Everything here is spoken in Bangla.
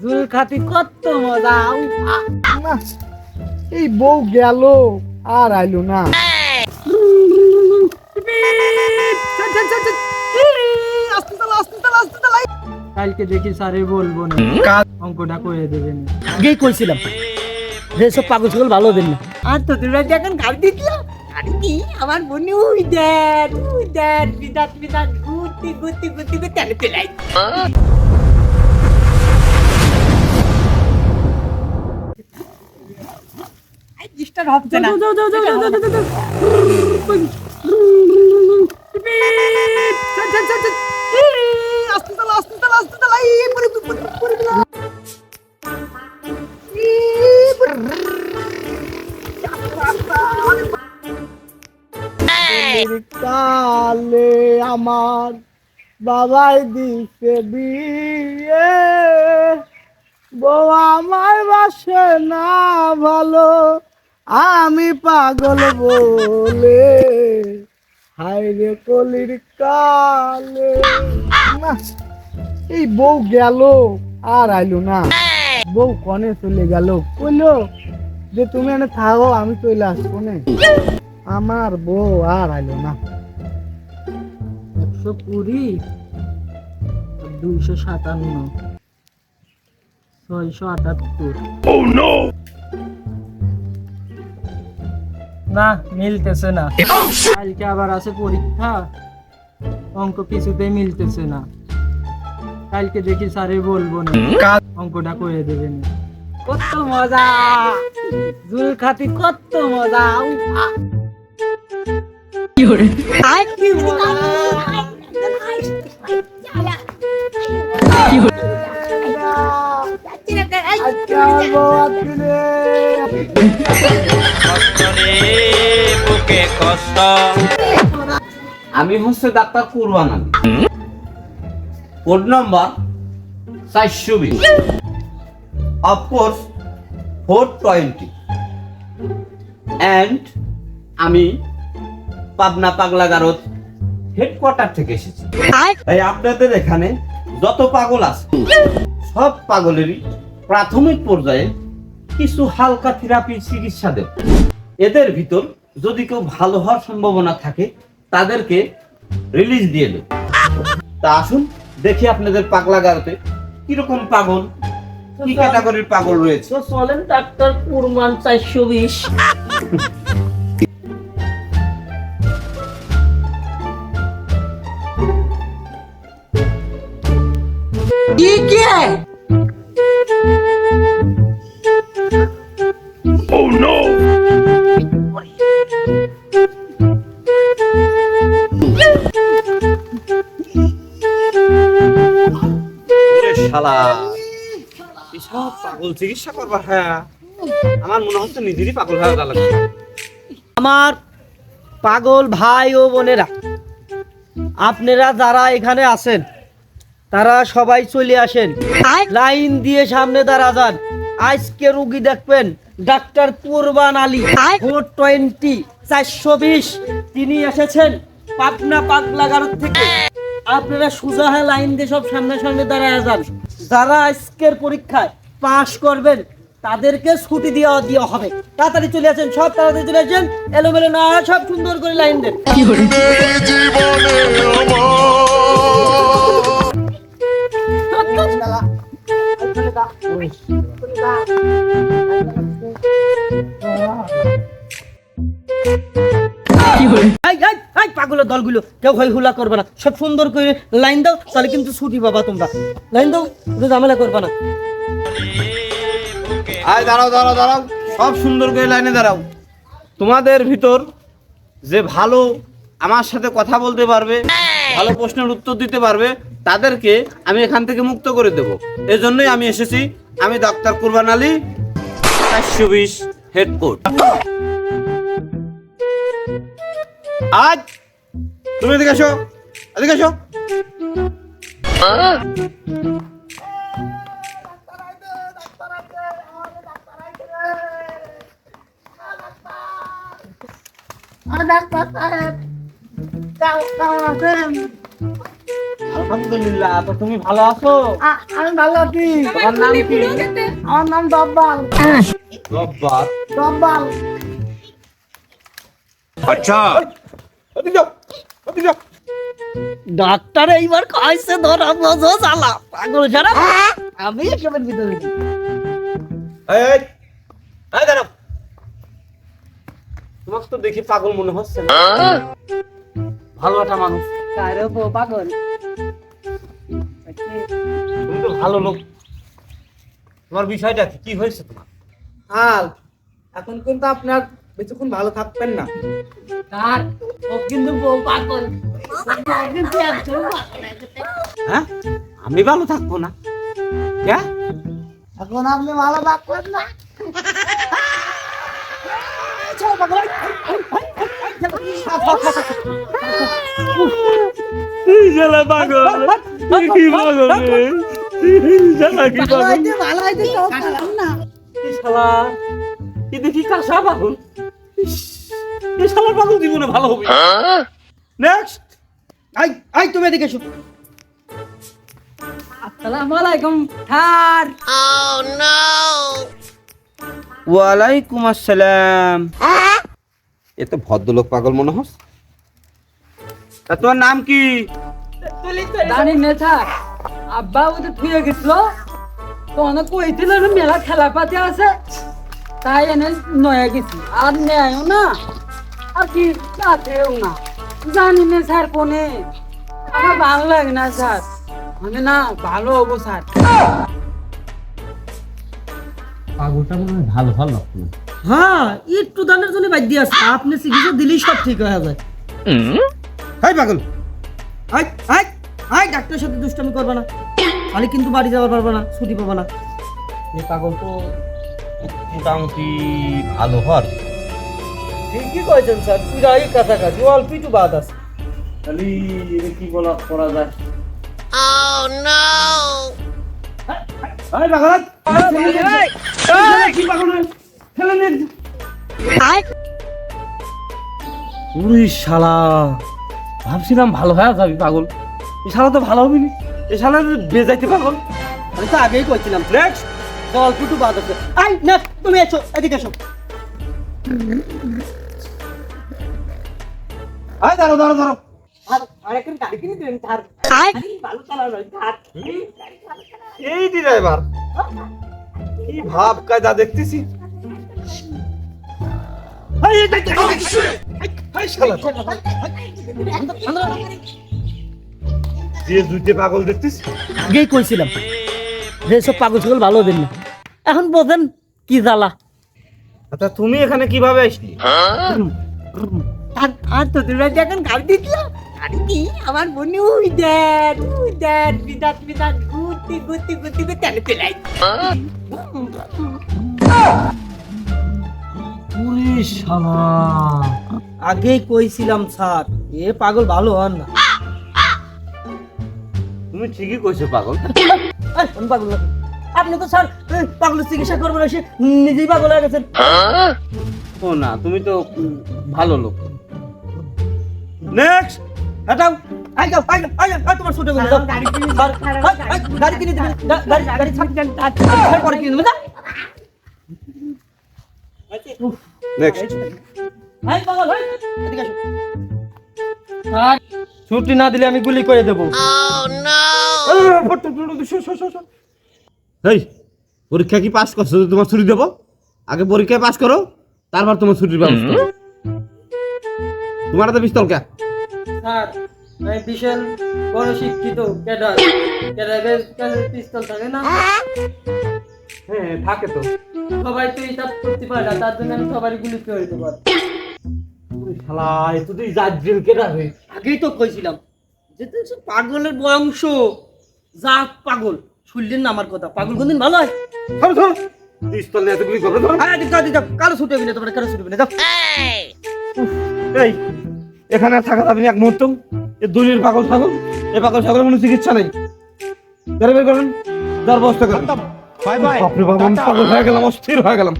জুল খাতি কত মজা না এই বউ গেল আর আইলো না। কালকে দেখি স্যারে বলব না। অঙ্কটা করে দেবেন। আগেই কইছিলাম যে সব পাগল ছাগল ভালো দিন না। আর তো তোরা যখন গাড়ি দি আমার মনে উই দেন উই দেন বিদাত বিদাত গুতি গুতি গুতি গুতি তেলে পেলাই। পরে পরে গেলাম কালে আমার বাবাই দিছে বিয়ে। বউ আমার বাসে না ভালো। আমি পাগল বলে হাই রে কলির কালে। না, এই বউ গেল আর আইলো না। বউ কনে চলে গেল কইলো যে তুমি এনে থাকো আমি চলে আসব না। আমার বউ আর আইলো না। একশো কুড়ি দুইশো সাতান্ন ছয়শো আটাত্তর। না মিলতেছে না কালকে আবার আছে পরীক্ষা অঙ্ক কিছুতেই মিলতেছে না কালকে দেখি স্যারে বলব না অঙ্কটা করে দেবেন কত মজা জুল খাতি কত মজা কি মজা আজকে আমার বউ আসছে রে। আমি হচ্ছে doctor Kurban Ali. Code number চারশো বিশ। অফকোর্স ফোর টোয়েন্টি অ্যান্ড আমি পাবনা পাগলা গারদ হেডকোয়ার্টার থেকে এসেছি। এই আপনাদের এখানে যত পাগল আছে সব পাগলেরই প্রাথমিক পর্যায়ে কিছু হালকা থেরাপি চিকিৎসা দেব এদের ভিতর যদি কেউ ভালো হওয়ার সম্ভাবনা থাকে তাদেরকে রিলিজ দিয়ে দেব তা আসুন দেখি আপনাদের পাগলা গারোতে কীরকম পাগল কি ক্যাটাগরির পাগল রয়েছে। চলেন ডাক্তার কুরমান চারশো বিশ। শালা এসব পাগল চিকিৎসা করবার হ্যাঁ। আমার মনে হচ্ছে নিজেরই পাগল হয়ে গেল। আমার পাগল ভাই ও বোনেরা আপনারা যারা এখানে আছেন তারা সবাই চলে আসেন। লাইন দিয়ে সামনে দাঁড়া যান আজকে রুগী দেখবেন doctor Kurban Ali four twenty চারশো বিশ তিনি এসেছেন পাবনা পাগলাগার থেকে। আপনারা সোজা হয়ে লাইন দিয়ে সব সামনে সামনে দাঁড়ায় যান। যারা আজকের পরীক্ষায় পাশ করবেন তাদেরকে ছুটি দেওয়া দেওয়া হবে। তাড়াতাড়ি চলে আসেন সব তাড়াতাড়ি চলে আসেন এলোমেলো না সব সুন্দর করে লাইন দেন। এই, এই, এই, পাগলের দলগুলো। কেউ হই হুলা করবে না। সব সুন্দর করে লাইন দাও তাহলে কিন্তু ছুটি পাবা তোমরা। লাইন দাও ঝামেলা করবে না। আয় দাঁড়াও দাঁড়াও দাঁড়াও। সব সুন্দর করে লাইনে দাঁড়াও। তোমাদের ভিতর যে ভালো আমার সাথে কথা বলতে পারবে ভালো প্রশ্নের উত্তর দিতে পারবে, তাদেরকে আমি এখান থেকে মুক্ত করে দেব। এজন্যই আমি এসেছি। আমি ডাক্তার কুরবান আলী, চারশো বিশ হেড আজ তুমি এদিকে আসো এদিকে আসো ডাক্তার সাহেব। আলহামদুলিল্লাহ তো তুমি ভালো আছো? আমি ভালো আছি। তোমার নাম কি? আমার নাম ডব্বাল রব্বার ডব্বাল ডাক্তার এইবার খাইছে ধরা বোঝো জ্বালা পাগল ছাড়া। আমি এসবের ভিতরে এই, এই দাঁড়াও। তোমাকে তো দেখি পাগল মনে হচ্ছে না। ভালো একটা মানুষ। কারও বউ পাগল। তুমি তো ভালো লোক। তোমার বিষয়টা কি? কি হয়েছে তোমার? হাল এখন কিন্তু আপনার বেশিক্ষণ ভালো থাকবেন না। তার ও কিন্তু বউ পাগল। হ্যাঁ? আমি ভালো থাকব না। কে? এখন আপনি ভালো থাকবেন না। পাগল। কি পাগল কি ভালো হইতে ভালো হইতে সব খারাপ না। শালা কি দেখি কাঁচা পাগল। এই শালার পাগল জীবনে ভালো হবে। নেক্সট আই আই তুমি এদিকে এসো। আসসালামু আলাইকুম স্যার। ওয়ালাইকুম আসসালাম। এ তো ভদ্রলোক পাগল মনে হস? তা তোমার নাম কি? জানি না স্যার আব্বা ওদের থুয়ে গেছিল তো অনেক কইছিল মেলা খেলা পাতি আছে তাই এনে নয়া গেছি। আর নেয়ও না আর কি আছেও না। জানি না স্যার কোনে? আমার ভালো লাগে না স্যার। আমি না ভালো হব স্যার। পাগলটা মনে হয় ভালো ভালো হ্যাঁ একটু দানের জন্য বাদ দিয়ে আছে আপনি চিকিৎসা দিলেই সব ঠিক হয়ে যায়। হাই পাগল। আই আই আই ডাক্তারের সাথে দুষ্টামি করবে না। খালি কিন্তু বাড়ি যাওয়ার পারবে না ছুটি পাবে না। এই পাগল তো মোটামুটি ভালো হর ঠিকই কয়েছেন স্যার পুরাই কাছাকাছি অল্প একটু বাদ আছে। খালি এটা কি বলা করা যায়? এই, কি পাগল রে? ঠেলে নে। উরি শালা। ভাবছিলাম ভালো হয়ে যাবি পাগল। এই শালা তো ভালো হবি না। এই শালা বেজাইতে পাগল। আমি তো আগেই কইছিলাম। নেক্সট অল্প একটু বাদ আছে। আই না তুমি এসো এদিকে এসো। আয় দাঁড়ো দাঁড়ো দাঁড়ো এই ড্রাইভার। কি ভাব কায়দা দেখতেছি। যে দুইটে পাগল দেখতেছি আগেই কইছিলাম। যে সব পাগল ছাগল ভালো দিন না। এখন বোঝেন কি জ্বালা। আচ্ছা তুমি এখানে কীভাবে আসলি? আর আর তো তোমরা যখন গাড়ি দিচ্ছিল গাড়ি কি আমার মনে উই দেন উই দেন বিদাত বিদাত ঘুরতে ঘুরতে ঘুরতে ঘুরতে তেলে তেলাই পুলিশ শালা। আগেই কইছিলাম স্যার। এ পাগল ভালো হন না। তুমি ঠিকই কইছো পাগল। পাগল না। আপনি তো স্যার পাগলের চিকিৎসা করবেন এসে নিজেই পাগল হয়ে গেছেন। ও না তুমি তো ভালো লোক। নেক্সট হটাও আই যাও আই যাও আই আই তোমার ছুটে গেল গাড়ি কিনে গাড়ি কিনে দিবেন গাড়ি গাড়ি ছাড় পরে কিনে দেবেন না নেক্সট ছুটি না দিলে আমি গুলি করে দেবো। এই পরীক্ষা কি পাস করছ? তোমার ছুটি দেবো? আগে পরীক্ষায় পাস করো তারপর তোমার ছুটির ব্যবস্থা। তোমার তো পিস্তল কে? স্যার আমি বিশাল বড় শিক্ষিত ক্যাডার। ক্যাডারের কাছে পিস্তল থাকে না? হ্যাঁ থাকে তো। সবাই তো হিসাব করতে পারে না তার জন্য আমি গুলি করে শালা এ তুই রে? আগেই তো কইছিলাম যে তুই সব পাগলের বংশ। জাত পাগল শুনলেন না আমার কথা। পাগল কোনদিন ভালো হয়? ধরো ধরো পিস্তল নিয়ে তুমি করবে ধরো। আরে দিক দিক কালো ছুটে গেলে তোমার কালো ছুটে গেলে যাও। এই এখানে আর থাকা যাবে না এক মুহূর্ত। এ দুনির পাগল ছাগল এ পাগল ছাগলের কোনো চিকিৎসা নেই। বের বের করুন। ব্যবস্থা করুন বাপরে বাবা আমি পাগল হয়ে গেলাম অস্থির হয়ে গেলাম।